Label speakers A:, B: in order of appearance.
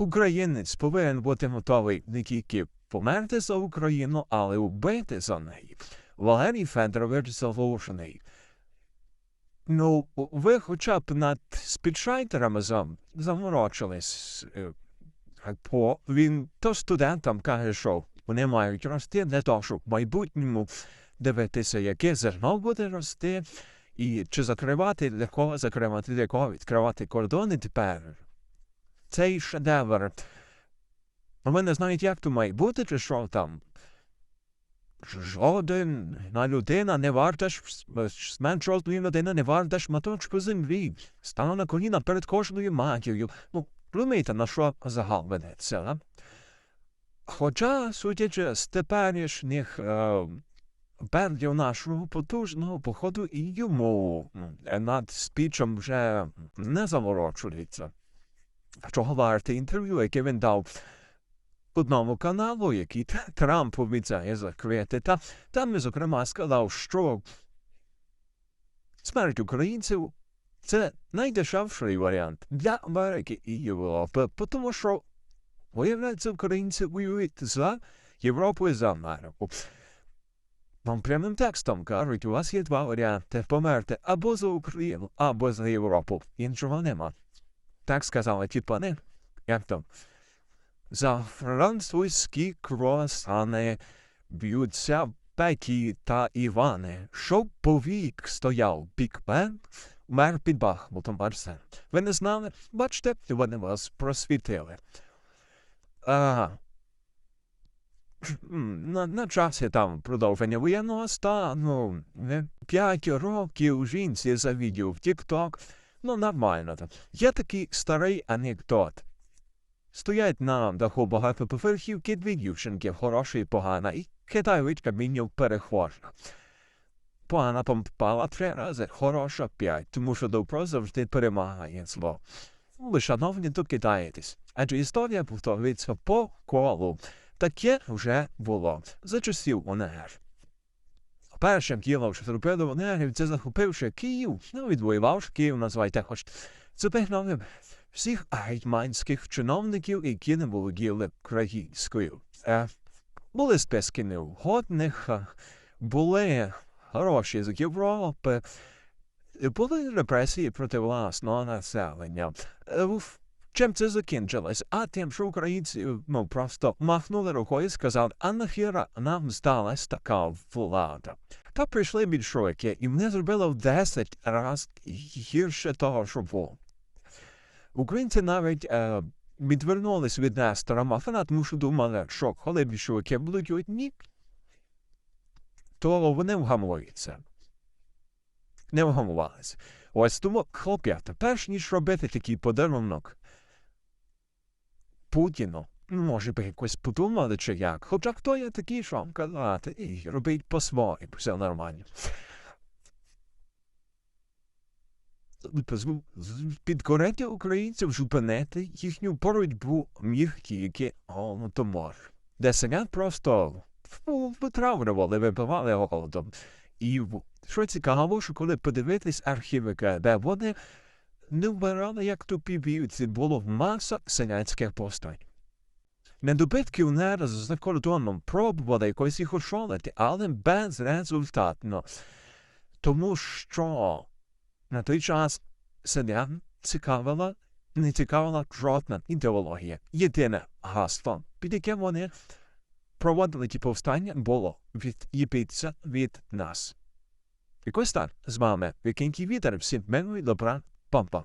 A: українець повинен бути готовий не тільки померти за Україну, але вбити за неї. Валерій Федорович Залужний. Ну, ви хоча б над спідшайтерами заморочились. е, По він то студентам каже, що вони мають рости для того, щоб в майбутньому дивитися, яке зерно буде рости, і чи закривати для кого закривати для кого відкривати кордони тепер. Цей шедевр. Вони не знають, як то має бути, чи що там. Жоден людина не варта ж менш розумної людина не варта шматочку землі. Стану на коліна перед кожною матір'ю. Ну, розумієте, на що загал ведеться, а? Хоча, судячи з теперішніх е, пердів нашого потужного походу і йому над спічем вже не заморочується. Чого варте інтерв'ю, яке він дав одному каналу, який Трамп обіцяє закрити. Та там, зокрема, сказав, що смерть українців це найдешевший варіант для Америки і Європи, тому що, виявляється, українці воюють за Європу і за Америку. Вам прямим текстом кажуть, у вас є два варіанти померти або за Україну, або за Європу. Іншого нема. Так сказали ті пани, як там. За французькі круасани б'ються Петі та Івани, щоб повік стояв Бікмен, мер під Бахмутом Арсен. Ви не знали? Бачите, вони вас просвітили. Ага. На, на часі там продовження воєнного стану. П'ять років жінці за відео в Тік-Ток. Ну, нормально там. Є такий старий анекдот. Стоять на даху багатоповерхівки дві дівчинки, хороша і погана, і кидають каміння в перехожих. Погана попала три рази, хороша п'ять, тому що добро завжди перемагає зло. Ви, шановні, докидаєтесь, адже історія повторюється по колу. Таке вже було за часів ОНР. Першим ділом, що зробили ОНРів, це захопивши Київ, ну, відвоювавши Київ, називайте хоч. Зупинили всіх гетьманських чиновників, які не володіли українською. Е, були списки неугодних, були гроші з Європи, були репресії проти власного населення. Е, в- Чим це закінчилось? А тим, що українці ну, просто махнули рукою і сказали, а нахіра нам здалась така влада. Та прийшли більшовики, і вони зробили в 10 разів гірше того, що було. Українці навіть е, відвернулись від Нестора Мафана, тому що думали, що коли більшовики будуть одні, то вони вгамуються. Не вгамувалися. Ось тому, хлоп'ята, перш ніж робити такий подарунок Путіну, ну, може би якось подумали чи як. Хоча хто я такий, що вам казати, і робіть по-своєму, все нормально. Підкорити українців, зупинити їхню боротьбу міг тільки голодомор. Де селян просто витравлювали, вибивали голодом. І що цікаво, що коли подивитись архіви КГБ, вони не вмирали як тупі вівці, було маса селянських повстань. Недобитків не за кордоном пробували якось їх ошолити, але безрезультатно. Тому що на той час селян цікавила, не цікавила жодна ідеологія. Єдине гасло, під яким вони проводили ті повстання, було від'їбіться від нас. Якось так з вами, Вікінький вітер, всім милої добра, Bam, bam.